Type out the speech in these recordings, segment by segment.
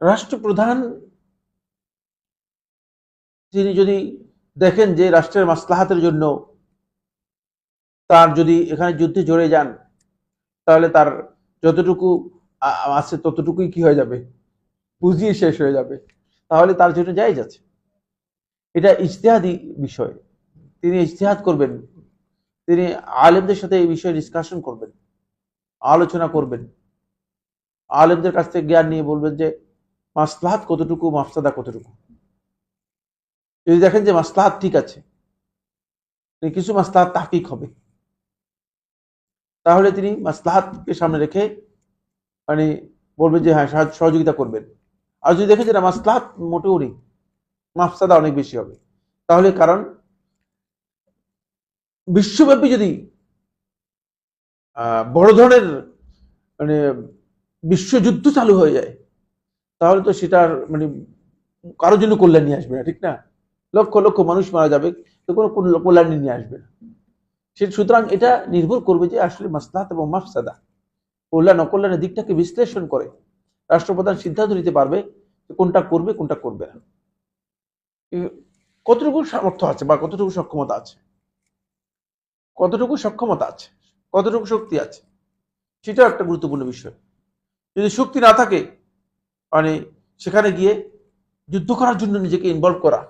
রাষ্ট্রপ্রধান তিনি যদি দেখেন যে রাষ্ট্রের মাসলাহাতের জন্য তার যদি এখানে যুদ্ধে জড়ে যান, তাহলে তার যতটুকু আছে ততটুকুই কি হয়ে যাবে? বুঝিয়ে শেষ হয়ে যাবে। তাহলে তার জন্য যাই যাচ্ছে এটা ইজতেহাদি বিষয়। তিনি ইজতেহাদ করবেন। তিনি আলেমদের সাথে এই বিষয়ে ডিসকাশন করবেন। আলোচনা করবেন। আলেমদের কাছ থেকে জ্ঞান নিয়ে বলবেন যে মাসলাহাত কতটুকু, মাফসাদা কতটুকু? যদি দেখেন যে মাসলাহাত ঠিক আছে কিছু মাসলাহাত তাহকিক হবে, তাহলে তিনি মাসলাহাতকে সামনে রেখে মানে বলবেন যে হ্যাঁ সাহায্য- সহযোগিতা করবেন। আর যদি দেখেন যে না, মাসলাহাত মোটেও নেই, মাফসাদা অনেক বেশি হবে, তাহলে কারণ বিশ্বব্যাপী যদি বড় ধরনের মানে বিশ্বযুদ্ধ চালু হয়ে যায় তাহলে তো সেটার মানে কারোর জন্য কল্যাণ নিয়ে আসবে না, ঠিক না? লক্ষ লক্ষ মানুষ মারা যাবে, তো কোনো কল্যাণ নিয়ে আসবে না। সে সুতরাং এটা নির্ভর করবে যে আসলে মাসলাহাত এবং মাফসাদা কল্যাণ, অকল্যাণের দিকটাকে বিশ্লেষণ করে রাষ্ট্রপ্রধান সিদ্ধান্ত নিতে পারবে কোনটা করবে কোনটা করবে না। কতটুকু সামর্থ্য আছে বা কতটুকু সক্ষমতা আছে? কতটুকু সক্ষমতা আছে? কতটুকু শক্তি আছে? সেটাও একটা গুরুত্বপূর্ণ বিষয়। যদি শক্তি না থাকে মানে সেখানে গিয়ে যুদ্ধ করার জন্য নিজেকে ইনভলভ করা,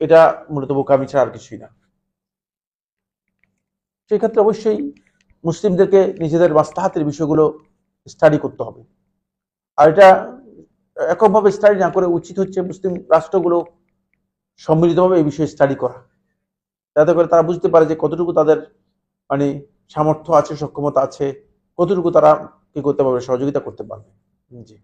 এটা মূলত বোকামি ছাড়া আর কিছুই না। সেক্ষেত্রে অবশ্যই মুসলিমদেরকে নিজেদের মাস্তাহাতের বিষয়গুলো স্টাডি করতে হবে। আর এটা এককভাবে স্টাডি না করে উচিত হচ্ছে মুসলিম রাষ্ট্রগুলো সম্মিলিতভাবে এই বিষয়ে স্টাডি করা। যাতে করে তারা বুঝতে পারে যে কতটুকু তাদের মানে সামর্থ্য আছে, সক্ষমতা আছে, কতটুকু তারা কি করতে পারবে, সহযোগিতা করতে পারবে। জি।